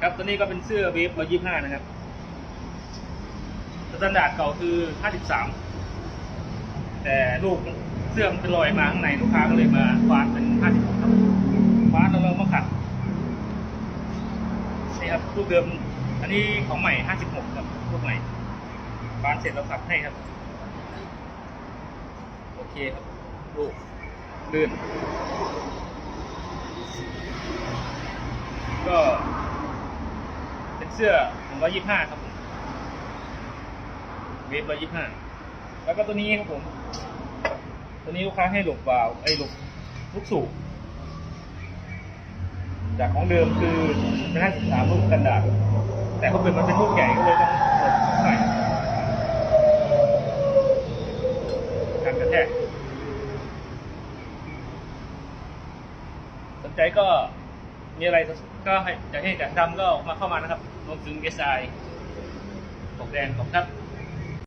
ครับตัวนี้ก็เป็นเสื้อเวฟร้อยยี่ห้านะครับสแตนดาร์ดเก่าคือห้าสิบสามแต่ลูกเสื้อมันเป็นรอยมาข้างในลูกค้าก็เลยมาฟาดเป็นห้าสิบหกครับฟาดแล้วเรามาขัดนี่ครับลูกเดิม อันนี้ของใหม่ห้าสิบหกครับลูกใหม่ฟาดเสร็จเราขัดให้ครับ โอเคครับ ลูกลื่น ก็ เป็นเสื้อของร้อยยี่ห้าครับผมเวฟร้อยยี่ห้าแล้วก็ตัวนี้ครับผม ตัวนี้ลูกค้าให้หลบวาวไอ้หลบลูกสูบจากของเดิมคือเป็นห้าสิบสามลูกกันดาษแต่เขาเป็นมันเป็นลูกใหญ่ก็เลยต้องหลบใส่การกระแทกสนใจก็ มีอะไรก็ให้อยากให้อยากทำก็มาเข้ามานะครับรวมถึงเอสไอปกแดงของครับ